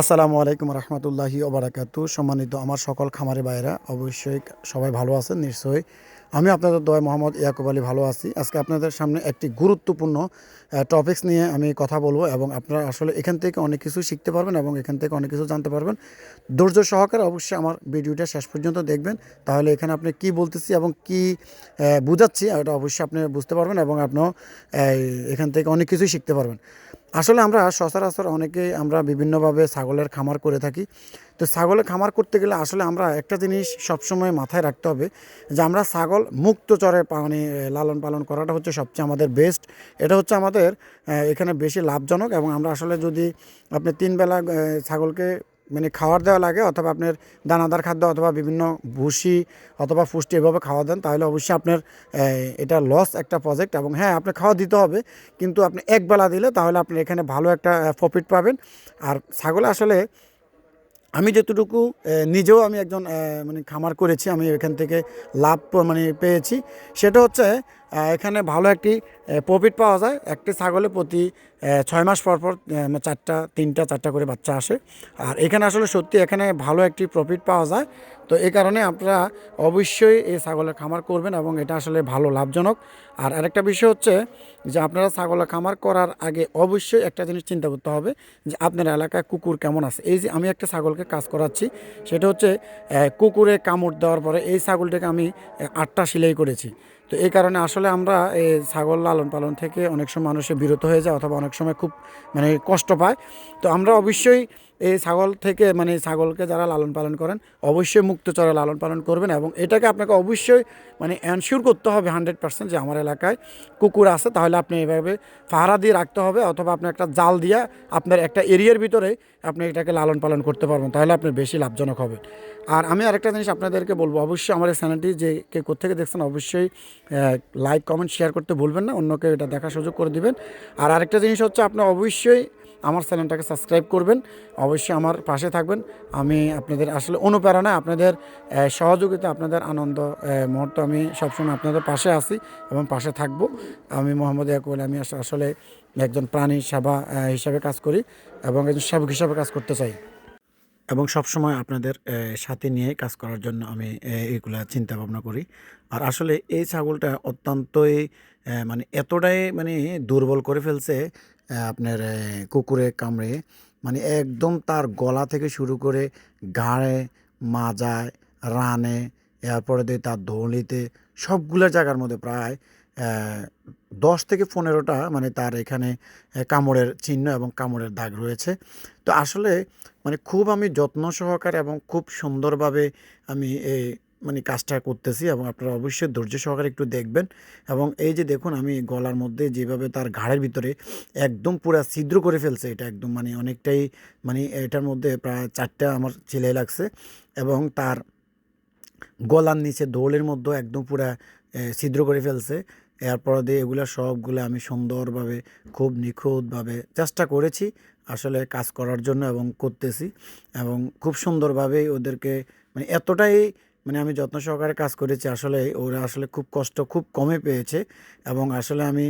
আসসালামু আলাইকুম রহমতুল্লাহি ওবরাকাতু। সম্মানিত আমার সকল খামারি ভাইরা অবশ্যই সবাই ভালো আছেন নিশ্চয়ই। আমি আপনাদের দয় মোহাম্মদ ইয়াকুব আলী ভালো আছি। আজকে আপনাদের সামনে একটি গুরুত্বপূর্ণ টপিকস নিয়ে আমি কথা বলব এবং আপনারা আসলে এখান থেকে অনেক কিছু শিখতে পারবেন এবং এখান থেকে অনেক কিছু জানতে পারবেন। ধৈর্য সহকারে অবশ্যই আমার ভিডিওটা শেষ পর্যন্ত দেখবেন। তাহলে এখানে আপনি কি বলতেছি এবং কি বুঝাচ্ছি এটা অবশ্যই আপনি বুঝতে পারবেন এবং আপনিও এই, এখান থেকে অনেক কিছুই শিখতে পারবেন। আসলে আমরা সচরাচর অনেকেই আমরা বিভিন্নভাবে ছাগলের খামার করে থাকি। তো ছাগলের খামার করতে গেলে আসলে আমরা একটা জিনিস সবসময় মাথায় রাখতে হবে যে আমরা ছাগল মুক্ত চরে মানে লালন পালন করাটা হচ্ছে সবচেয়ে আমাদের বেস্ট এটা হচ্ছে আমাদের এখানে বেশি লাভজনক এবং আমরা আসলে যদি আপনি তিনবেলা ছাগলকে মানে খাওয়ার দেওয়া লাগে অথবা আপনার দানাদার খাদ্য অথবা বিভিন্ন ভুসি অথবা পুষ্টি এভাবে খাওয়া দেন, তাহলে অবশ্যই আপনার এটা লস একটা প্রজেক্ট এবং হ্যাঁ আপনি খাওয়া দিতে হবে, কিন্তু আপনি এক বেলা দিলে তাহলে আপনি এখানে ভালো একটা প্রফিট পাবেন। আর ছাগল আসলে আমি যতটুকু নিজেও আমি একজন মানে খামার করেছি, আমি এখান থেকে লাভ মানে পেয়েছি। সেটা হচ্ছে এখানে ভালো একটি প্রফিট পাওয়া যায়। একটি ছাগলে প্রতি ছয় মাস পর পর চারটা, তিনটা, চারটা করে বাচ্চা আসে। আর এখানে আসলে সত্যি এখানে ভালো একটি প্রফিট পাওয়া যায়। তো এই কারণে আপনারা অবশ্যই এই ছাগলের খামার করবেন এবং এটা আসলে ভালো, লাভজনক। আর আরেকটা বিষয় হচ্ছে যে আপনারা ছাগলের খামার করার আগে অবশ্যই একটা জিনিস চিন্তা করতে হবে যে আপনার এলাকায় কুকুর কেমন আছে। এই যে আমি একটা ছাগলকে কাজ করাচ্ছি, সেটা হচ্ছে কুকুরে কামড় দেওয়ার পরে এই ছাগলটাকে আমি আটটা সেলাই করেছি। তো এই কারণে আসলে আমরা এই ছাগল লালন পালন থেকে অনেক সময় মানুষের বিরত হয়ে যায় অথবা অনেক সময় খুব মানে কষ্ট পায়। তো আমরা অবশ্যই এই ছাগল থেকে মানে ছাগলকে যারা লালন পালন করেন, অবশ্যই মুক্তচরে লালন পালন করবেন এবং এটাকে আপনাকে অবশ্যই মানে এনশিওর করতে হবে হান্ড্রেড পার্সেন্ট যে আমার এলাকায় কুকুর আছে, তাহলে আপনি এভাবে ফাহারা দিয়ে রাখতে হবে অথবা আপনি একটা জাল দিয়ে আপনার একটা এরিয়ার ভিতরে আপনি এটাকে লালন পালন করতে পারবেন, তাহলে আপনি বেশি লাভজনক হবে আর আমি আরেকটা জিনিস আপনাদেরকে বলব, অবশ্যই আমার এই চ্যানেলটি যে কে কোথেকে দেখছেন, অবশ্যই লাইক কমেন্ট শেয়ার করতে ভুলবেন না, অন্যকে এটা দেখার সুযোগ করে দিবেন। আর আরেকটা জিনিস হচ্ছে, আপনি অবশ্যই আমার চ্যানেলটাকে সাবস্ক্রাইব করবেন। অবশ্যই আমার পাশে থাকবেন। আমি আপনাদের আসলে অনুপ্রেরণায় আপনাদের সহযোগিতা, আপনাদের আনন্দ মুহূর্ত আমি সবসময় আপনাদের পাশে আছি এবং পাশে থাকব। আমি মোহাম্মদ ইয়াকুল আমি আসলে একজন প্রাণী সেবা হিসাবে কাজ করি এবং একজন সেবক হিসাবে কাজ করতে চাই। এবং সবসময় আপনাদের সাথে নিয়ে কাজ করার জন্য আমি এগুলা চিন্তা ভাবনা করি। আর আসলে এই ছাগলটা অত্যন্তই মানে এতটাই মানে দুর্বল করে ফেলছে আপনার কুকুরে কামড়ে মানে একদম তার গলা থেকে শুরু করে ঘাড়ে মাজায়, রানে, এরপরে দিয়ে তার ধৌলিতে সবগুলো জায়গার মধ্যে প্রায় দশ থেকে পনেরোটা মানে তার এখানে কামড়ের চিহ্ন এবং কামড়ের দাগ রয়েছে। তো আসলে মানে খুব আমি যত্ন সহকারে এবং খুব সুন্দরভাবে আমি এই মানে কাজটা করতেছি এবং আপনারা অবশ্যই ধৈর্য সহকারে একটু দেখবেন। এবং এই যে দেখুন, আমি গলার মধ্যে যেভাবে তার ঘাড়ের ভিতরে একদম পুরো ছিদ্র করে ফেলছে, এটা একদম মানে অনেকটাই মানে এটার মধ্যে প্রায় চারটা আমার ছেলে লাগছে এবং তার গলার নিচে দোলের মধ্যে একদম পুরা ছিদ্র করে ফেলছে। এরপর দিয়ে এগুলো সবগুলো আমি সুন্দরভাবে, খুব নিখুঁতভাবে চেষ্টা করেছি আসলে কাজ করার জন্য এবং করতেছি। এবং খুব সুন্দরভাবেই ওদেরকে মানে এতটাই মানে আমি যত্ন সহকারে কাজ করেছি, আসলে ওরা আসলে খুব কষ্ট খুব কমে পেয়েছে এবং আসলে আমি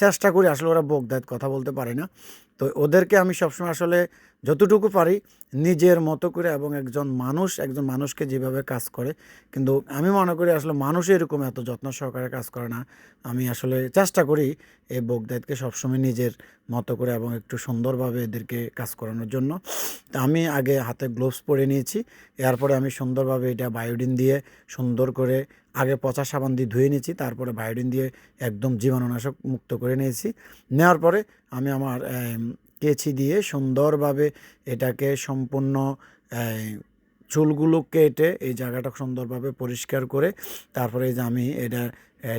চেষ্টা করি, আসলে ওরা বোগদায়ত কথা বলতে পারে না। তো ওদেরকে আমি সবসময় আসলে যতটুকু পারি নিজের মতো করে এবং একজন মানুষ, একজন মানুষকে যেভাবে কাজ করে। কিন্তু আমি মনে করি আসলে মানুষ এরকম এত যত্ন সহকারে কাজ করে না। আমি আসলে চেষ্টা করি এই বোগদায়তকে সবসময় নিজের মতো করে এবং একটু সুন্দরভাবে এদেরকে কাজ করানোর জন্য। তা আমি আগে হাতে গ্লোভস পরে নিয়েছি। এরপরে আমি সুন্দরভাবে এটা বায়োডিন দিয়ে সুন্দর করে আগে পচা সাবান দিয়ে ধুয়ে নিয়েছি। তারপরে বায়োডিন দিয়ে একদম জীবাণুনাশক মুক্ত করে নিয়েছি। নেওয়ার পরে আমি আমার কেচি দিয়ে সুন্দরভাবে এটাকে সম্পূর্ণ চুলগুলো কেটে এই জায়গাটা সুন্দরভাবে পরিষ্কার করে তারপরে যে আমি এটা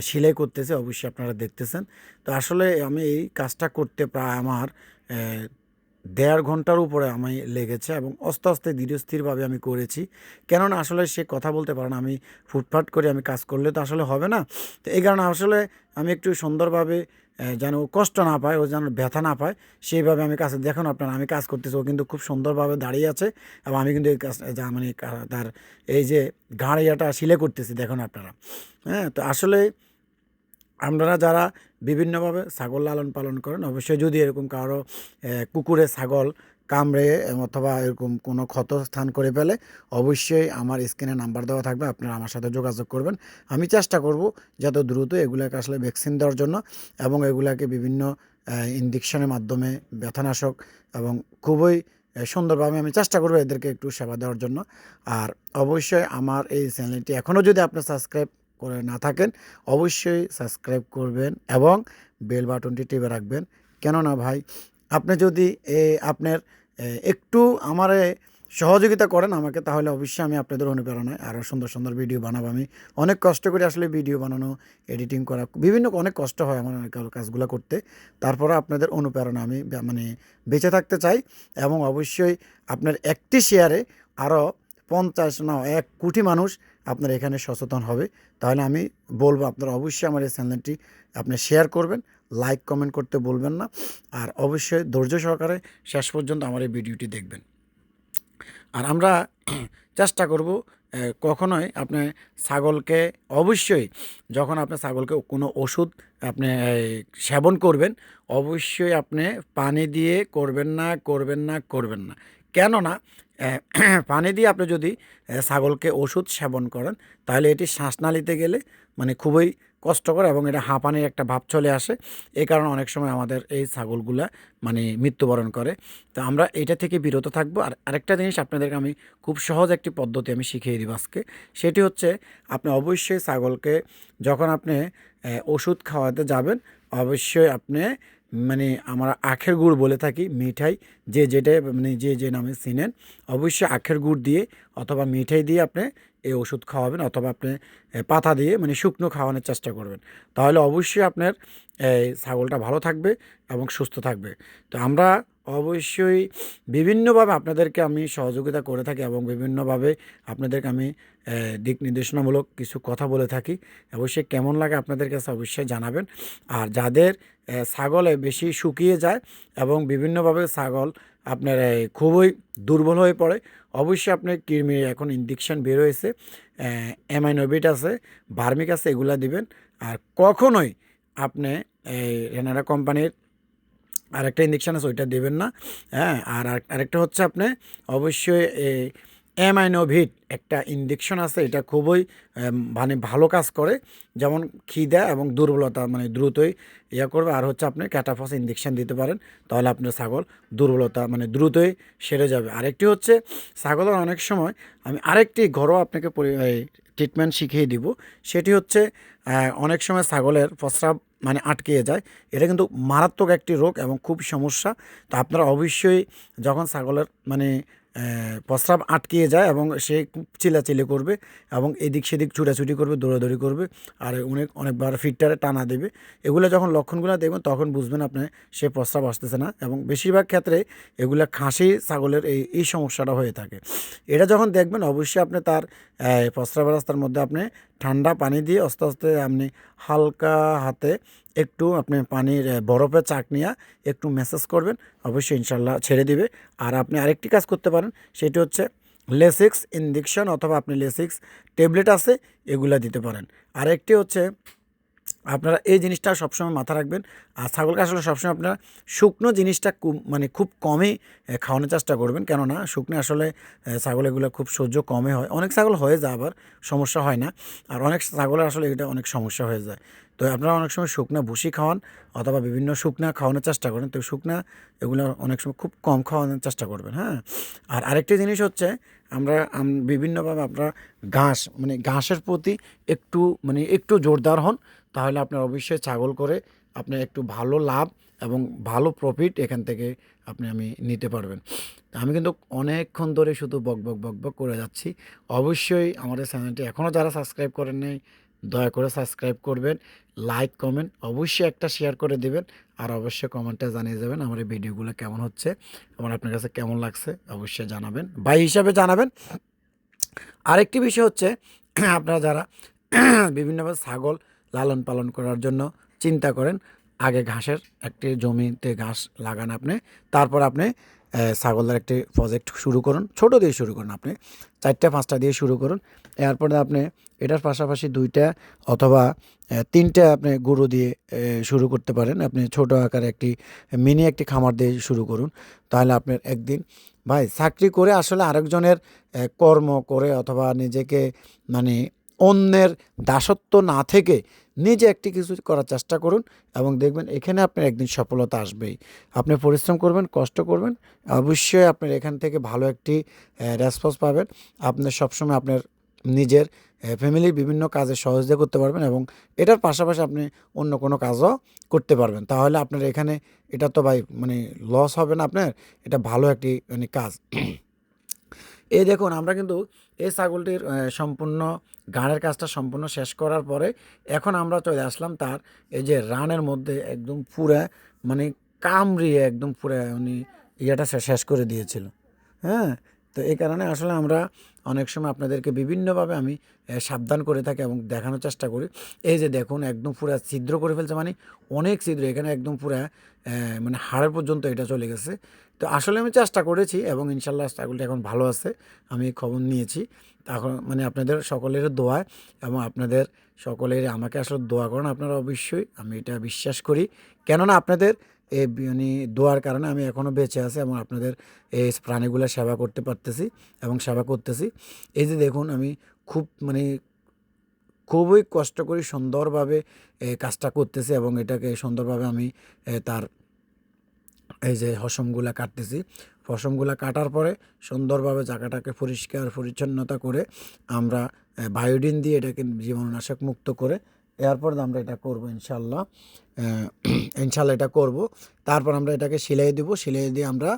সেলাই করতেছি, অবশ্যই আপনারা দেখতেছেন। তো আসলে আমি এই কাজটা করতে প্রায় আমার দেড় ঘণ্টার উপরে আমি লেগেছে এবং আস্তে আস্তে ধীরস্থিরভাবে আমি করেছি। কেননা আসলে সে কথা বলতে পারে না, আমি ফুটফাট করে আমি কাজ করলে তো আসলে হবে না। তো এই কারণে আসলে আমি একটু সুন্দরভাবে যেন ও কষ্ট না পায়, ও যেন ব্যথা না পায়, সেইভাবে আমি কাছে দেখুন আপনারা, আমি কাজ করতেছি, ও কিন্তু খুব সুন্দরভাবে দাঁড়িয়ে আছে, এবং আমি কিন্তু এই কাজ মানে তার এই যে ঘাড়িয়াটা শিলে করতেছি, দেখুন আপনারা। হ্যাঁ তো আসলে আপনারা যারা বিভিন্নভাবে ছাগল লালন পালন করেন, অবশ্যই যদি এরকম কারও কুকুরে ছাগল কামড়ে অথবা এরকম কোনো ক্ষত স্থান করে ফেলে, অবশ্যই আমার স্ক্রিনে নাম্বার দেওয়া থাকবে, আপনারা আমার সাথে যোগাযোগ করবেন। আমি চেষ্টা করব যত দ্রুত এগুলাকে আসলে ভ্যাকসিন দেওয়ার জন্য এবং এগুলাকে বিভিন্ন ইঞ্জেকশনের মাধ্যমে ব্যথানাশক এবং খুবই সুন্দরভাবে আমি চেষ্টা করব এদেরকে একটু সেবা দেওয়ার জন্য। আর অবশ্যই আমার এই চ্যানেলটি এখনও যদি আপনি সাবস্ক্রাইব করে না থাকেন, অবশ্যই সাবস্ক্রাইব করবেন এবং বেল বাটনটি টিপে রাখবেন। কেননা ভাই আপনি যদি আপনার একটু আমার সহযোগিতা করেন আমাকে, তাহলে অবশ্যই আমি আপনাদের অনুপ্রেরণায় আরও সুন্দর সুন্দর ভিডিও বানাবো। আমি অনেক কষ্ট করে আসলে ভিডিও বানানো এডিটিং করা, বিভিন্ন অনেক কষ্ট হয় আমার অনেক কাজগুলো করতে। তারপরে আপনাদের অনুপ্রেরণা আমি মানে বেঁচে থাকতে চাই এবং অবশ্যই আপনার একটি শেয়ারে আরও পঞ্চাশ, না, এক কোটি মানুষ আপনার এখানে সচেতন হবে। তাহলে আমি বলব আপনারা অবশ্যই আমার এই চ্যানেলটি আপনি শেয়ার করবেন। লাইক কমেন্ট করতে বলবেন না। আর অবশ্যই ধৈর্য সহকারে শেষ পর্যন্ত আমার এই ভিডিওটি দেখবেন। আর আমরা চেষ্টা করব কখনোই আপনি ছাগলকে, অবশ্যই যখন আপনি ছাগলকে কোনো ওষুধ আপনি সেবন করবেন, অবশ্যই আপনি পানি দিয়ে করবেন না করবেন না করবেন না। কেননা পানি দিয়ে আপনি যদি ছাগলকে ওষুধ সেবন করেন, তাহলে এটি শ্বাসনালীতে গেলে মানে খুবই কষ্টকর এবং এটা হাঁপানির একটা ভাব চলে আসে। এই কারণে অনেক সময় আমাদের এই ছাগলগুলা মানে মৃত্যুবরণ করে। তো আমরা এটা থেকে বিরত থাকব। আর আরেকটা জিনিস আপনাদেরকে আমি খুব সহজ একটি পদ্ধতি আমি শিখিয়ে দিব আজকে। সেটি হচ্ছে আপনি অবশ্যই ছাগলকে যখন আপনি ওষুধ খাওয়াতে যাবেন, অবশ্যই আপনি মানে আমরা আখের গুড় বলে থাকি, মিঠাই, যে যেটা মানে যে যে নামে চিনেন, অবশ্যই আখের গুড় দিয়ে অথবা মিঠাই দিয়ে আপনি এই ওষুধ খাওয়াবেন অথবা আপনি পাতা দিয়ে মানে শুকনো খাওয়ানোর চেষ্টা করবেন। তাহলে অবশ্যই আপনার ছাগলটা ভালো থাকবে এবং সুস্থ থাকবে। তো আমরা অবশ্যই বিভিন্নভাবে আপনাদেরকে আমি সহযোগিতা করে থাকি এবং বিভিন্নভাবে আপনাদেরকে আমি দিক নির্দেশনামূলক কিছু কথা বলে থাকি। অবশ্যই কেমন লাগে আপনাদের কাছে অবশ্যই জানাবেন। আর যাদের ছাগলে বেশি শুকিয়ে যায় এবং বিভিন্নভাবে ছাগল আপনার খুবই দুর্বল হয়ে পড়ে। অবশ্যই আপনার কৃমি এখন ইঞ্জেকশান বের হয়েছে অ্যামাইনোবিট আছে, ভার্মিক আছে, এগুলা দিবেন। আর কখনোই আপনি, এই রেনারা কোম্পানির আরেকটা ইঞ্জেকশান আছে, ওইটা দেবেন না। হ্যাঁ আর আরেক- আরেকটা হচ্ছে আপনি অবশ্যই, এই অ্যামাইনোভিট একটা ইঞ্জেকশন আছে, এটা খুবই মানে ভালো কাজ করে। যেমন খিদা এবং দুর্বলতা মানে দ্রুতই ইয়া করবে। আর হচ্ছে আপনি ক্যাটাফস ইঞ্জেকশন দিতে পারেন, তাহলে আপনার ছাগল দুর্বলতা মানে দ্রুতই সেরে যাবে। আরেকটি হচ্ছে, ছাগলের অনেক সময় আমি আরেকটি ঘরোয়া আপনাকে ট্রিটমেন্ট শিখিয়ে দিব। সেটি হচ্ছে অনেক সময় ছাগলের প্রস্রাব মানে আটকে যায়। এটা কিন্তু মারাত্মক একটি রোগ এবং খুব সমস্যা। তো আপনারা অবশ্যই যখন ছাগলের মানে প্রস্রাব আটকিয়ে যায় এবং সে খুব চিল্লাচিল্লি করবে এবং এদিক সেদিক ছুটাছুটি করবে, দৌড়াদৌড়ি করবে আর অনেক, অনেকবার ফিটটারে টানা দেবে। এগুলো যখন লক্ষণগুলো দেখবেন, তখন বুঝবেন আপনার সে প্রস্রাব আসতেছে না এবং বেশিরভাগ ক্ষেত্রে এগুলো খাসি, ছাগলের এই এই সমস্যাটা হয়ে থাকে। এটা যখন দেখবেন, অবশ্যই আপনি তার আহ, প্রস্রাব রাস্তার মধ্যে আপনি ঠান্ডা পানি দিয়ে আস্তে আস্তে আপনি হালকা হাতে একটু আপনি পানির বরফের চাক নিয়ে একটু মেসেজ করবেন। অবশ্যই ইনশাল্লাহ ছেড়ে দিবে। আর আপনি আরেকটি কাজ করতে পারেন সেটি হচ্ছে লেসিক্স ইনজেকশন অথবা আপনি লেসিক্স ট্যাবলেট আছে এগুলা দিতে পারেন। আরেকটি হচ্ছে আপনারা এই জিনিসটা সবসময় মাথা রাখবেন। আর ছাগলকে আসলে সবসময় আপনারা শুকনো জিনিসটা মানে খুব কমই খাওয়ানোর চেষ্টা করবেন। কেননা শুকনো আসলে ছাগল এগুলো খুব সহ্য কমে হয়। অনেক ছাগল হয়ে যায় আবার, সমস্যা হয় না। আর অনেক ছাগলের আসলে এটা অনেক সমস্যা হয়ে যায়। তো আপনারা অনেক সময় শুকনা ভুসি খাওয়ান অথবা বিভিন্ন শুকনা খাওয়ানোর চেষ্টা করেন। তো শুকনা এগুলো অনেক সময় খুব কম খাওয়ানোর চেষ্টা করবেন হ্যাঁ? আর আরেকটি জিনিস হচ্ছে, আমরা বিভিন্নভাবে আপনারা ঘাস মানে ঘাসের প্রতি একটু মানে একটু জোরদার হন। তাহলে আপনার অবশ্যই ছাগল করে আপনি একটু ভালো লাভ এবং ভালো প্রফিট এখান থেকে আপনি, আমি নিতে পারবেন। আমি কিন্তু অনেকক্ষণ ধরে শুধু বক বক বক বক করে যাচ্ছি। অবশ্যই আমাদের চ্যানেলটি এখনও যারা সাবস্ক্রাইব করেন নাই, দয়া করে সাবস্ক্রাইব করবেন লাইক কমেন্ট অবশ্যই একটা শেয়ার করে দেবেন আর অবশ্যই কমেন্টে জানিয়ে যাবেন আমার এই ভিডিওগুলো কেমন হচ্ছে, আমার আপনার কাছে কেমন লাগছে, অবশ্যই জানাবেন। ভাই হিসাবে জানাবেন। আরেকটি বিষয় হচ্ছে, আপনারা যারা বিভিন্নভাবে ছাগল লালন পালন করার জন্য চিন্তা করেন। আগে ঘাসের একটি জমিতে ঘাস লাগান আপনি, তারপর আপনি ছাগলের একটি প্রজেক্ট শুরু করুন। ছোট দিয়ে শুরু করুন আপনি, চারটা, পাঁচটা দিয়ে শুরু করুন। এরপরে আপনি এটার পাশাপাশি দুইটা অথবা তিনটা আপনি গরু দিয়ে শুরু করতে পারেন। আপনি ছোট আকারে একটি, মিনি একটি খামার দিয়ে শুরু করুন। তাহলে আপনার একদিন, ভাই চাকরি করে আসলে আরেকজনের কর্ম করে অথবা নিজেকে মানে অন্যের দাসত্ব না থেকে নিজে একটি কিছু করার চেষ্টা করুন এবং দেখবেন এখানে আপনার একদিন সফলতা আসবেই। আপনি পরিশ্রম করবেন, কষ্ট করবেন, অবশ্যই আপনার এখান থেকে ভালো একটি রেসপন্স পাবেন। আপনি সবসময় আপনার নিজের ফ্যামিলির বিভিন্ন কাজে সহযোগিতা করতে পারবেন এবং এটার পাশাপাশি আপনি অন্য কোনো কাজও করতে পারবেন। তাহলে আপনার এখানে এটা তো ভাই মানে লস হবে না আপনার, এটা ভালো একটি মানে কাজ। এই দেখুন, আমরা কিন্তু এই ছাগলটির সম্পূর্ণ গাঁড়ের কাজটা সম্পূর্ণ শেষ করার পরে এখন আমরা চলে আসলাম তার এই যে রানের মধ্যে একদম পুরা মানে কামড়িয়ে একদম পুরা উনি ইয়েটা শেষ করে দিয়েছিল। হ্যাঁ? তো এই কারণে আসলে আমরা অনেক সময় আপনাদেরকে বিভিন্নভাবে আমি সাবধান করে থাকি এবং দেখানোর চেষ্টা করি। এই যে দেখুন, একদম পুরা ছিদ্র করে ফেলছে মানে অনেক ছিদ্র, এখানে একদম পুরা মানে হাড়ের পর্যন্ত এটা চলে গেছে। তো আসলে আমি চেষ্টা করেছি এবং ইনশাল্লাহ ছাগলটা এখন ভালো আছে, আমি খবর নিয়েছি। এখন মানে আপনাদের সকলের দোয়া এবং আপনাদের সকলের আমাকে আসলে দোয়া করেন, আপনারা অবশ্যই, আমি এটা বিশ্বাস করি। কেননা আপনাদের এই মানে দোয়ার কারণে আমি এখনও বেঁচে আছি এবং আপনাদের এই প্রাণীগুলো সেবা করতে পারতেছি এবং সেবা করতেছি। এই যে দেখুন, আমি খুব মানে খুবই কষ্ট করে সুন্দরভাবে কাজটা করতেছি এবং এটাকে সুন্দরভাবে আমি তার এই যে হসমগুলা কাটতেছি। ফসমগুলা কাটার পরে সুন্দরভাবে জায়গাটাকে পরিষ্কার, পরিচ্ছন্নতা করে আমরা বায়োডিন দিয়ে এটাকে জীবাণুনাশক মুক্ত করে এরপর আমরা এটা করব ইনশাল্লাহ ইনশাল্লাহ এটা করব। তারপর আমরা এটাকে সিলাই দিব সিলাই দিয়ে আমরা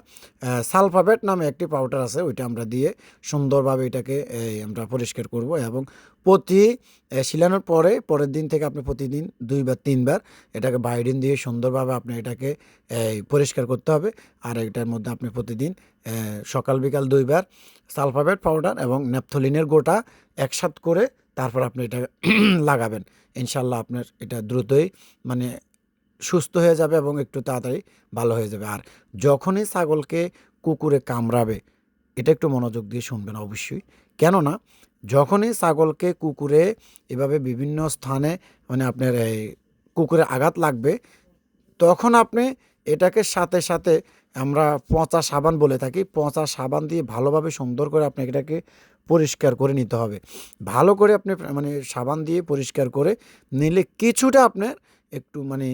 সালফাবেট নামে একটি পাউডার আছে ওইটা আমরা দিয়ে সুন্দরভাবে এটাকে আমরা পরিষ্কার করব এবং প্রতি আহ, সিলানোর পরে পরের দিন থেকে আপনি প্রতিদিন দুইবার তিনবার এটাকে বায়োডিন দিয়ে সুন্দরভাবে আপনি এটাকে পরিষ্কার করতে হবে। আর এটার মধ্যে আপনি প্রতিদিন সকাল বিকাল দুইবার সালফাবেট পাউডার এবং ন্যাপথলিনের গোটা একসাথ করে তারপর আপনি এটা লাগাবেন। ইনশাল্লাহ আপনার এটা দ্রুতই মানে সুস্থ হয়ে যাবে এবং একটু তাড়াতাড়ি ভালো হয়ে যাবে। আর যখনই ছাগলকে কুকুরে কামড়াবে, এটা একটু মনোযোগ দিয়ে শুনবেন অবশ্যই। কেননা, যখনই ছাগলকে কুকুরে এভাবে বিভিন্ন স্থানে মানে আপনার এই কুকুরে আঘাত লাগবে, তখন আপনি এটাকে সাথে সাথে আমরা পচা সাবান বলে থাকি, পচা সাবান দিয়ে ভালোভাবে সুন্দর করে আপনি এটাকে পরিষ্কার করে নিতে হবে। ভালো করে আপনি মানে সাবান দিয়ে পরিষ্কার করে নিলে কিছুটা আপনার একটু মানে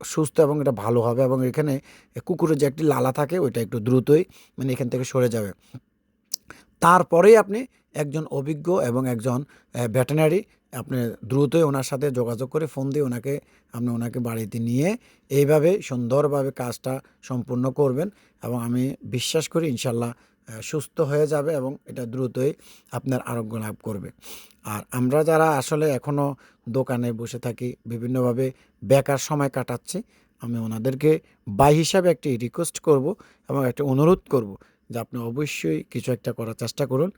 সুস্থ এবং এটা ভালো হবে এবং এখানে কুকুরের যে একটি লালা থাকে ওইটা একটু দ্রুতই মানে এখান থেকে সরে যাবে। তারপরেই আপনি একজন অভিজ্ঞ এবং একজন ভেটেনারি আপনি দ্রুতই ওনার সাথে যোগাযোগ করে ফোন দিয়ে ওনাকে, আপনি ওনাকে বাড়িতে নিয়ে এইভাবে সুন্দরভাবে কাজটা সম্পূর্ণ করবেন এবং আমি বিশ্বাস করি ইনশাল্লাহ সুস্থ হয়ে যাবে এবং এটা দ্রুতই আপনার আরোগ্য লাভ করবে। আর আমরা যারা আসলে এখনও দোকানে বসে থাকি, বিভিন্নভাবে বেকার সময় কাটাচ্ছি, আমি ওনাদেরকে বাই হিসাবে একটি রিকোয়েস্ট করব এবং একটা অনুরোধ করব যে আপনি অবশ্যই কিছু একটা করার চেষ্টা করুন।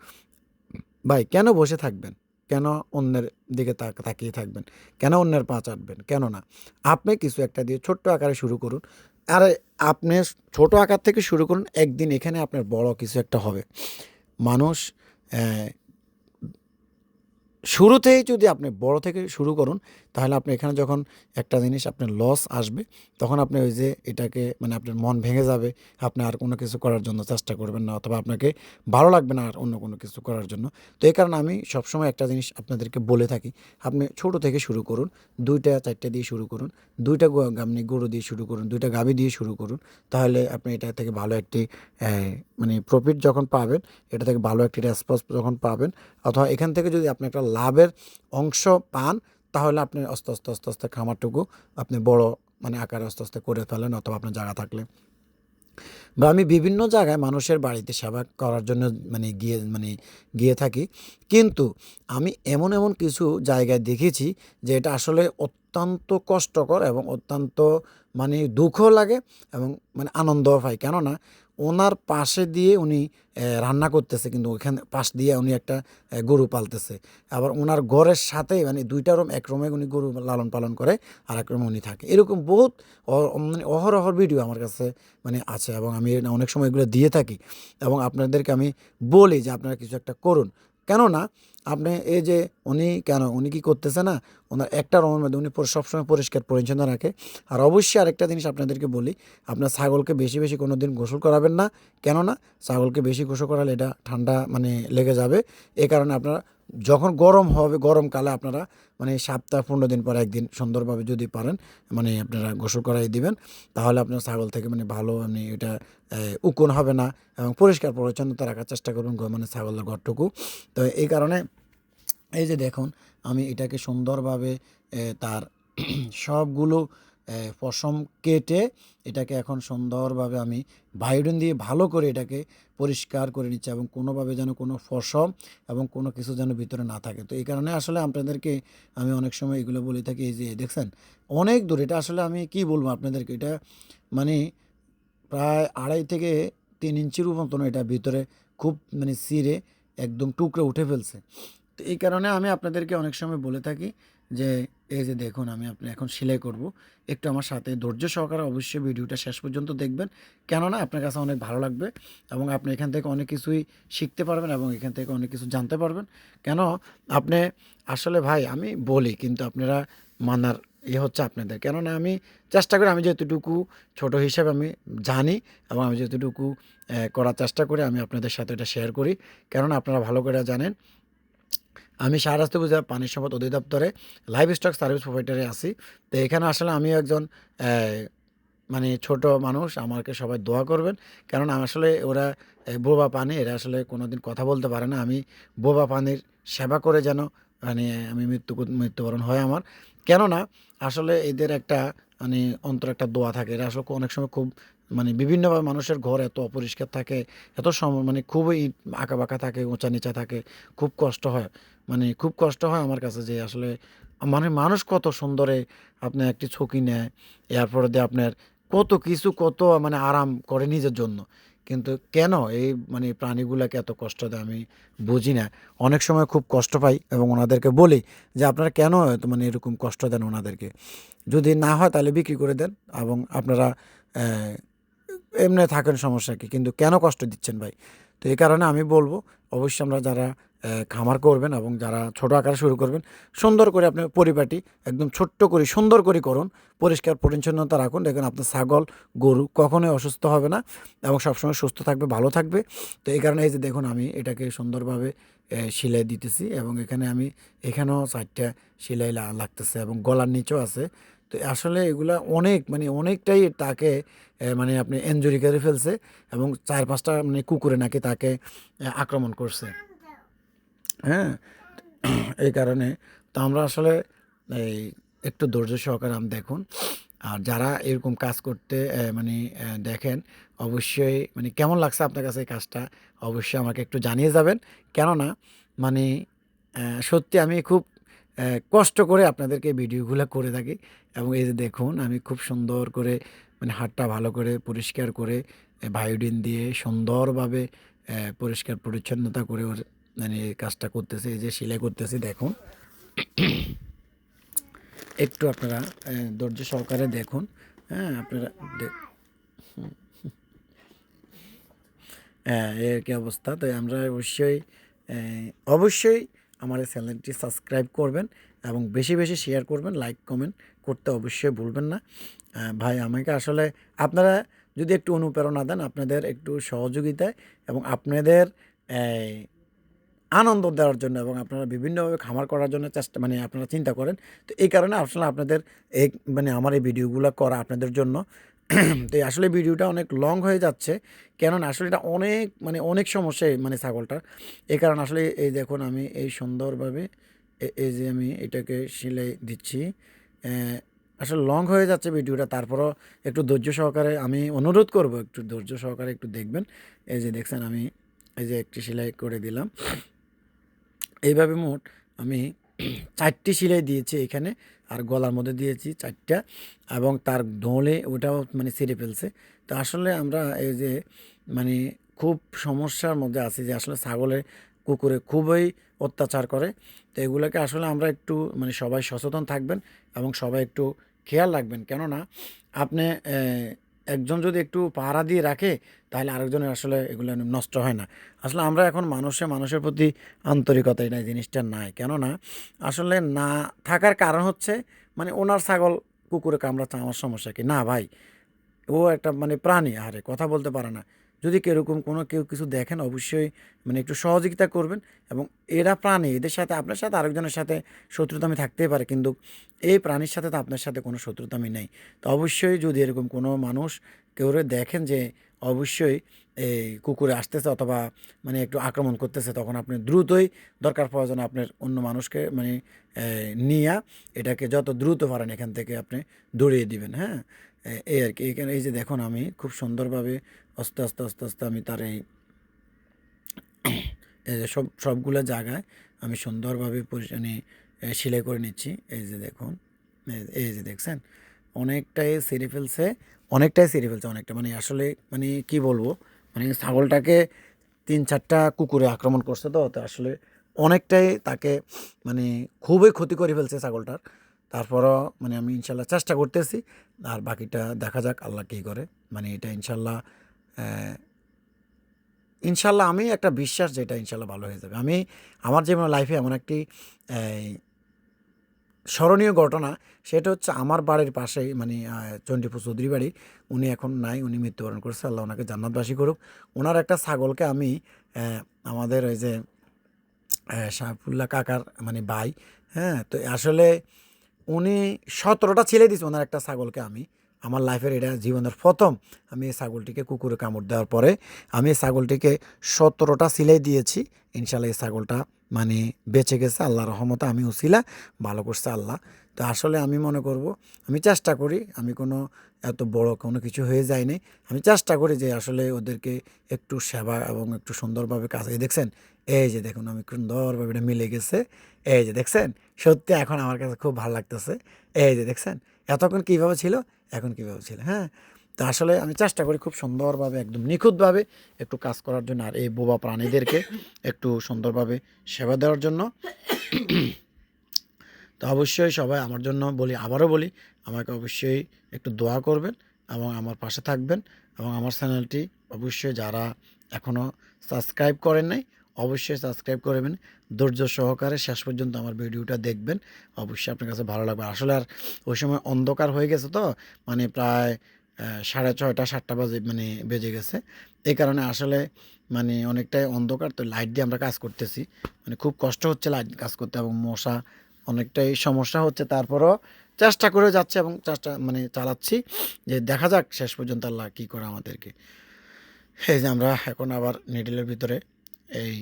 ভাই, কেন বসে থাকবেন? কেন অন্যের দিকে তাক- তাকিয়ে থাকবেন? কেন অন্যের পা চাটবেন? কেন না? আপনি কিছু একটা দিয়ে ছোট্ট আকারে শুরু করুন। আর আপনি ছোট আকার থেকে শুরু করুন, একদিন এখানে আপনার বড় কিছু একটা হবে। মানুষ শুরুতেই যদি আপনি বড় থেকে শুরু করুন তাহলে আপনি এখানে যখন একটা জিনিস আপনার লস আসবে, তখন আপনি ওই যে এটাকে মানে আপনার মন ভেঙে যাবে, আপনি আর কোনো কিছু করার জন্য চেষ্টা করবেন না অথবা আপনাকে ভালো লাগবে না আর অন্য কোনো কিছু করার জন্য। তো এই কারণে আমি সবসময় একটা জিনিস আপনাদেরকে বলে থাকি, আপনি ছোট থেকে শুরু করুন, দুইটা, চারটে দিয়ে শুরু করুন, দুইটা গো- আপনি গরু দিয়ে শুরু করুন, দুইটা গাভী দিয়ে শুরু করুন, তাহলে আপনি এটা থেকে ভালো একটি মানে প্রফিট যখন পাবেন, এটা থেকে ভালো একটি রেসপন্স যখন পাবেন, অথবা এখান থেকে যদি আপনি একটা লাভের অংশ পান তাহলে আপনি আস্তে আস্তে আস্তে আস্তে খামারটুকু আপনি বড় মানে আকারে আস্তে আস্তে করে ফেলেন অথবা আপনার জায়গা থাকলে। বা আমি বিভিন্ন জায়গায় মানুষের বাড়িতে সেবা করার জন্য মানে গিয়ে মানে গিয়ে থাকি। কিন্তু আমি এমন এমন কিছু জায়গায় দেখেছি যে এটা আসলে অত্যন্ত কষ্টকর এবং অত্যন্ত মানে দুঃখ লাগে এবং মানে আনন্দও পাই কেননা ওনার পাশে দিয়ে উনি রান্না করতেছে, কিন্তু ওইখানে পাশ দিয়ে উনি একটা গরু পালতেছে। আবার ওনার ঘরের সাথে মানে দুইটা রুম, এক রুমে উনি গরু লালন পালন করে আর এক রুমে উনি থাকে। এরকম বহুত মানে অহরহর ভিডিও আমার কাছে মানে আছে এবং আমি অনেক সময় এগুলো দিয়ে থাকি। এবং আপনাদেরকে আমি বলি যে আপনারা কিছু একটা করুন। কেননা আপনি এই যে উনি কেন, উনি কি করতেছে না? ওনার একটা রঙের মধ্যে উনি সবসময় পরিষ্কার পরিচ্ছন্ন রাখে। আর অবশ্যই আরেকটা জিনিস আপনাদেরকে বলি, আপনার ছাগলকে বেশি বেশি কোনো দিন গোসল করাবেন না। কেননা, ছাগলকে বেশি গোসল করালে এটা ঠান্ডা মানে লেগে যাবে। এ কারণে আপনারা যখন গরম হবে গরমকালে আপনারা মানে সপ্তাহ পনেরো দিন পর একদিন সুন্দরভাবে যদি পারেন মানে আপনারা গোসল করাই দিবেন, তাহলে আপনার ছাগল থেকে মানে ভালো মানে এটা উকুন হবে না এবং পরিষ্কার পরিচ্ছন্নতা রাখার চেষ্টা করবেন মানে ছাগলের ঘরটুকু। তো এই কারণে এই যে দেখুন, আমি এটাকে সুন্দরভাবে তার সবগুলো পশম কেটে এটাকে এখন সুন্দরভাবে আমি বায়োডিন দিয়ে ভালো করে এটাকে পরিষ্কার করে নিচ্ছি এবং কোনোভাবে যেন কোনো ফসম এবং কোনো কিছু যেন ভিতরে না থাকে। তো এই কারণে আসলে আপনাদেরকে আমি অনেক সময় এগুলো বলে থাকি, এই যে দেখছেন, অনেক দূর, এটা আসলে আমি কি বলব আপনাদেরকে, এটা মানে প্রায় আড়াই থেকে তিন ইঞ্চির মতন এটা ভিতরে খুব মানে সিরে একদম টুকরো উঠে ফেলছে। তো এই কারণে আমি আপনাদেরকে অনেক সময় বলে থাকি যে, এই যে দেখুন, আমি আপনি এখন সেলাই করব। একটু আমার সাথে ধৈর্য সহকারে অবশ্যই ভিডিওটা শেষ পর্যন্ত দেখবেন। কেননা আপনার কাছে অনেক ভালো লাগবে এবং আপনি এখান থেকে অনেক কিছুই শিখতে পারবেন এবং এখান থেকে অনেক কিছু জানতে পারবেন। কেন, আপনি আসলে ভাই, আমি বলি, কিন্তু আপনারা মানার এ হচ্ছে আপনাদের। কেননা আমি চেষ্টা করি, আমি যেতটুকু ছোট হিসাবে আমি জানি এবং আমি যেতটুকু করার চেষ্টা করি, আমি আপনাদের সাথে এটা শেয়ার করি। কেননা আপনারা ভালো করে জানেন আমি শাহরাস্তি উপজেলা পানি সম্পদ অধিদপ্তরে লাইভ স্টক সার্ভিস প্রোভাইডারে আছি। তো এখানে আসলে আমি একজন মানে ছোট মানুষ, আমাকে সবাই দোয়া করবেন। আমি আসলে ওরা বোবা পানি, এরা আসলে কোনো দিন কথা বলতে পারে না। আমি বোবা পানির সেবা করে যেন মানে আমি মৃত্যু, মৃত্যুবরণ হয় আমার। কেননা আসলে এদের একটা মানে অন্তর একটা দোয়া থাকে। এরা আসলে অনেক সময় খুব মানে বিভিন্নভাবে মানুষের ঘর এত অপরিষ্কার থাকে, এত সম মানে খুবই আঁকা বাঁকা থাকে, উঁচা নিচা থাকে, খুব কষ্ট হয়। মানে খুব কষ্ট হয় আমার কাছে যে আসলে মানে মানুষ কত সুন্দরে আপনার একটি ছকি নেয় এরপরে দিয়ে আপনার কত কিছু কত মানে আরাম করে নিজের জন্য। কিন্তু কেন এই মানে প্রাণীগুলোকে এত কষ্ট দেয় আমি বুঝি না। অনেক সময় খুব কষ্ট পাই এবং ওনাদেরকে বলি যে আপনারা কেন মানে এরকম কষ্ট দেন ওনাদেরকে? যদি না হয় তাহলে বিক্রি করে দেন এবং আপনারা এমনি থাকেন সমস্যা কি? কিন্তু কেন কষ্ট দিচ্ছেন ভাই? তো এই কারণে আমি বলব, অবশ্যই আমরা যারা খামার করবেন এবং যারা ছোট আকারে শুরু করবেন, সুন্দর করে আপনি পরিপাটি একদম ছোট্ট করে সুন্দর করে করুন, পরিষ্কার পরিচ্ছন্নতা রাখুন। দেখুন, আপনার ছাগল, গরু কখনোই অসুস্থ হবে না এবং সবসময় সুস্থ থাকবে, ভালো থাকবে। তো এই কারণে এই যে দেখুন, আমি এটাকে সুন্দরভাবে সেলাই দিতেছি এবং এখানে আমি, এখানেও চারটা সেলাই লাগতেছে এবং গলার নিচেও আছে। তো আসলে এগুলা অনেক মানে অনেকটাই তাকে মানে আপনি এনজুরি করে ফেলছে এবং চার পাঁচটা মানে কুকুরে নাকি তাকে আক্রমণ করছে। হ্যাঁ? এই কারণে তো আমরা আসলে এই একটু ধৈর্য সহকারে আম দেখুন। আর যারা এরকম কাজ করতে মানে দেখেন, অবশ্যই মানে কেমন লাগছে আপনার কাছে এই কাজটা, অবশ্যই আমাকে একটু জানিয়ে যাবেন। কেননা মানে সত্যি আমি খুব কষ্ট করে আপনাদেরকে ভিডিওগুলো করে থাকি। এবং এই যে দেখুন, আমি খুব সুন্দর করে মানে হাতটা ভালো করে পরিষ্কার করে বায়োডিন দিয়ে সুন্দরভাবে পরিষ্কার পরিচ্ছন্নতা করে ওর মানে কাজটা করতেছি, এই যে সেলাই করতেছি, দেখুন। একটু আপনারা ধৈর্য সহকারে দেখুন। হ্যাঁ আপনারা হ্যাঁ এর কি অবস্থা? তো আমরা অবশ্যই অবশ্যই আমার এই চ্যানেলটি সাবস্ক্রাইব করবেন এবং বেশি বেশি শেয়ার করবেন লাইক কমেন্ট করতে অবশ্যই ভুলবেন না। ভাই, আমাকে আসলে আপনারা যদি একটু অনুপ্রেরণা দেন, আপনাদের একটু সহযোগিতায় এবং আপনাদের আনন্দ দেওয়ার জন্য এবং আপনারা বিভিন্নভাবে খামার করার জন্য চেষ্টা মানে আপনারা চিন্তা করেন। তো এই কারণে আসলে আপনাদের এই মানে আমার এই ভিডিওগুলো করা আপনাদের জন্য। তো আসলে ভিডিওটা অনেক লং হয়ে যাচ্ছে। কেননা আসলে এটা অনেক মানে অনেক সমস্যা মানে ছাগলটার। এই কারণে আসলে এই দেখুন আমি এই সুন্দরভাবে এই যে আমি এটাকে সেলাই দিচ্ছি। আসলে লং হয়ে যাচ্ছে ভিডিওটা। তারপরও একটু ধৈর্য সহকারে আমি অনুরোধ করব, একটু ধৈর্য সহকারে একটু দেখবেন। এই যে দেখছেন আমি এই যে একটি সেলাই করে দিলাম। এইভাবে মোট আমি চারটি সেলাই দিয়েছি এখানে, আর গলার মধ্যে দিয়েছি চারটা, এবং তার দোলে ওটাও মানে ছিঁড়ে ফেলছে। তো আসলে আমরা এই যে মানে খুব সমস্যার মধ্যে আছি যে আসলে ছাগলে কুকুরে খুবই অত্যাচার করে। তো এগুলোকে আসলে আমরা একটু মানে সবাই সচেতন থাকবেন এবং সবাই একটু খেয়াল রাখবেন। কেননা আপনি একজন যদি একটু পাহারা দিয়ে রাখে, তাহলে আরেকজনের আসলে এগুলো নষ্ট হয় না। আসলে আমরা এখন মানুষে মানুষের প্রতি আন্তরিকতা এটা জিনিসটা নাই। কেননা আসলে না থাকার কারণ হচ্ছে মানে ওনার ছাগল কুকুরে কামড়াচ্ছে, আমার সমস্যা কি? না ভাই, ও একটা মানে প্রাণী, আরে কথা বলতে পারে না। যদি কেরকম কোনো কেউ কিছু দেখেন, অবশ্যই মানে একটু সহযোগিতা করবেন এবং এরা প্রাণী, এদের সাথে আপনার সাথে আরেকজনের সাথে শত্রুতামি থাকতেই পারে, কিন্তু এই প্রাণীর সাথে তো আপনার সাথে কোনো শত্রুতামি নেই। তো অবশ্যই যদি এরকম কোনো মানুষ কেউ দেখেন যে অবশ্যই এই কুকুরে আসতেছে অথবা মানে একটু আক্রমণ করতেছে, তখন আপনি দ্রুতই দরকার প্রয়োজন আপনার অন্য মানুষকে মানে নিয়ে এটাকে যত দ্রুত পারেন এখান থেকে আপনি দৌড়িয়ে দিবেন হ্যাঁ? এই আর কি। এখানে এই যে দেখুন আমি খুব সুন্দরভাবে আস্তে আস্তে আস্তে আস্তে আমি তার এই সব, সবগুলো জায়গায় আমি সুন্দরভাবে মানে সেলাই করে নিচ্ছি। এই যে দেখুন এই- যে দেখছেন, অনেকটাই সেরে ফেলছে, অনেকটাই সেরে ফেলছে, অনেকটা। মানে আসলে মানে কি বলব মানে ছাগলটাকে তিন, চারটা কুকুরে আক্রমণ করছে তো তো আসলে অনেকটাই তাকে মানে খুবই ক্ষতি করে ফেলছে ছাগলটার। তারপরও মানে আমি ইনশাল্লাহ চেষ্টা করতেছি, আর বাকিটা দেখা যাক, আল্লাহ কী করে। মানে এটা ইনশাল্লাহ ইনশাল্লাহ আমি একটা বিশ্বাস যেটা ইনশাল্লাহ ভালো হয়ে যাবে। আমি আমার জীবন লাইফে এমন একটি স্মরণীয় ঘটনা সেটা হচ্ছে আমার বাড়ির পাশেই মানে চণ্ডীপুর চৌধুরী বাড়ি উনি এখন নাই উনি মৃত্যুবরণ করছে আল্লাহ ওনাকে জান্নাতবাসী করুক। ওনার একটা ছাগলকে আমি আমাদের ওই যে আহ, কাকার মানে ভাই হ্যাঁ তো আসলে উনি সতেরোটা ছেলে দিয়েছে ওনার একটা ছাগলকে আমি। আমার লাইফের এটা জীবনের প্রথম আমি এই ছাগলটিকে কুকুরে কামড় দেওয়ার পরে আমি এই ছাগলটিকে সতেরোটা সিলাই দিয়েছি। ইনশাল্লাহ এই ছাগলটা মানে বেঁচে গেছে আল্লাহ রহমতে আমি উছিলা ভালো করছে আল্লাহ। তো আসলে আমি মনে করব, আমি চেষ্টা করি, আমি কোনো এত বড় কোনো কিছু হয়ে যায়নি আমি চেষ্টা করি যে আসলে ওদেরকে একটু সেবা এবং একটু সুন্দরভাবে কাজ এই দেখছেন, এই যে দেখুন আমি সুন্দরভাবে এটা মিলে গেছে, এই যে দেখছেন, সত্যি এখন আমার কাছে খুব ভালো লাগতেছে, এই যে দেখছেন এতক্ষণ কীভাবে ছিল? এখন কীভাবে ছিল? হ্যাঁ? তো আসলে আমি চেষ্টা করি খুব সুন্দরভাবে, একদম নিখুঁতভাবে একটু কাজ করার জন্য আর এই বোবা প্রাণীদেরকে একটু সুন্দরভাবে সেবা দেওয়ার জন্য। তো অবশ্যই সবাই আমার জন্য বলি, আবারও বলি, আমাকে অবশ্যই একটু দোয়া করবেন এবং আমার পাশে থাকবেন এবং আমার চ্যানেলটি অবশ্যই যারা এখনও সাবস্ক্রাইব করেন নাই অবশ্যই সাবস্ক্রাইব করবেন ধৈর্য সহকারে শেষ পর্যন্ত আমার ভিডিওটা দেখবেন। অবশ্যই আপনার কাছে ভালো লাগবে। আসলে আর ওই সময় অন্ধকার হয়ে গেছে তো মানে প্রায় সাড়ে ছয়টা, সাতটা বাজে মানে বেজে গেছে। এই কারণে আসলে মানে অনেকটাই অন্ধকার। তো লাইট দিয়ে আমরা কাজ করতেছি। মানে খুব কষ্ট হচ্ছে লাইট কাজ করতে এবং মশা অনেকটাই সমস্যা হচ্ছে। তারপরও চেষ্টা করে যাচ্ছে এবং চেষ্টা মানে চালাচ্ছি যে দেখা যাক শেষ পর্যন্ত আল্লাহ কী করে আমাদেরকে। এই যে আমরা এখন আবার নিডলের ভিতরে এই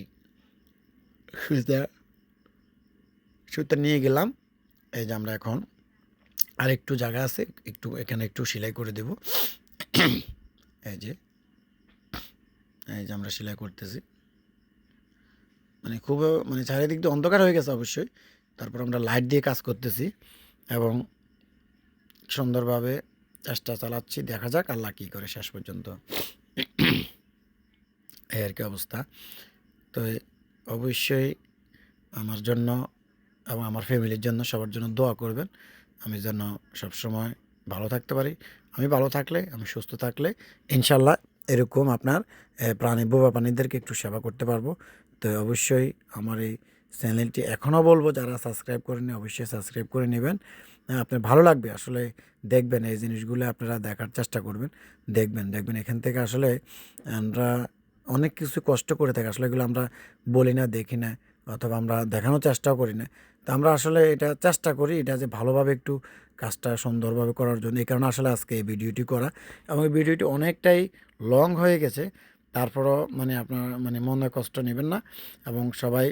সুইচটা সুইচটা নিয়ে গেলাম। এই যে আমরা এখন আর একটু জায়গা আছে, একটু এখানে একটু সেলাই করে দেব। এই যে এই যে আমরা সেলাই করতেছি। মানে খুব মানে চারিদিক দিয়ে অন্ধকার হয়ে গেছে অবশ্যই। তারপর আমরা লাইট দিয়ে কাজ করতেছি এবং সুন্দরভাবে চেষ্টা চালাচ্ছি। দেখা যাক আল্লাহ কী করে শেষ পর্যন্ত। এই আর কি অবস্থা। তো অবশ্যই আমার জন্য এবং আমার ফ্যামিলির জন্য সবার জন্য দোয়া করবেন। আমি যেন সবসময় ভালো থাকতে পারি। আমি ভালো থাকলে, আমি সুস্থ থাকলে ইনশাল্লাহ এরকম আপনার প্রাণী, বোবা প্রাণীদেরকে একটু সেবা করতে পারব। তো অবশ্যই আমার এই চ্যানেলটি এখনও বলব, যারা সাবস্ক্রাইব করেনি অবশ্যই সাবস্ক্রাইব করে নেবেন। আপনার ভালো লাগবে, আসলে দেখবেন এই জিনিসগুলো আপনারা দেখার চেষ্টা করবেন। দেখবেন দেখবেন এখান থেকে আসলে আমরা অনেক কিছু কষ্ট করে থাকে। আসলে এগুলো আমরা বলি না, দেখি না অথবা আমরা দেখানোর চেষ্টাও করি না। তো আমরা আসলে এটা চেষ্টা করি এটা যে ভালোভাবে একটু কাজটা সুন্দরভাবে করার জন্য। এই কারণে আসলে আজকে এই ভিডিওটি করা। এবং এই ভিডিওটি অনেকটাই লং হয়ে গেছে। তারপরও মানে আপনার মানে মনে কষ্ট নেবেন না এবং সবাই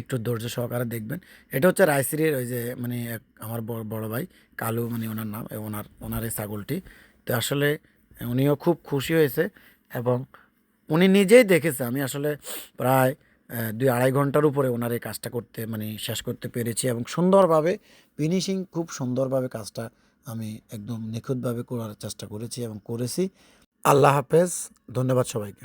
একটু ধৈর্য সহকারে দেখবেন। এটা হচ্ছে রায়সিরির ওই যে মানে আমার বড় ভাই কালু মানে ওনার নাম, ওনার ওনার এই ছাগলটি। তো আসলে উনিও খুব খুশি হয়েছে এবং উনি নিজেই দেখেছে। আমি আসলে প্রায় দুই আড়াই ঘণ্টার উপরে ওনার এই কাজটা করতে মানে শেষ করতে পেরেছি এবং সুন্দরভাবে ফিনিশিং খুব সুন্দরভাবে কাজটা আমি একদম নিখুঁতভাবে করার চেষ্টা করেছি এবং করেছি। আল্লাহ হাফেজ, ধন্যবাদ সবাইকে।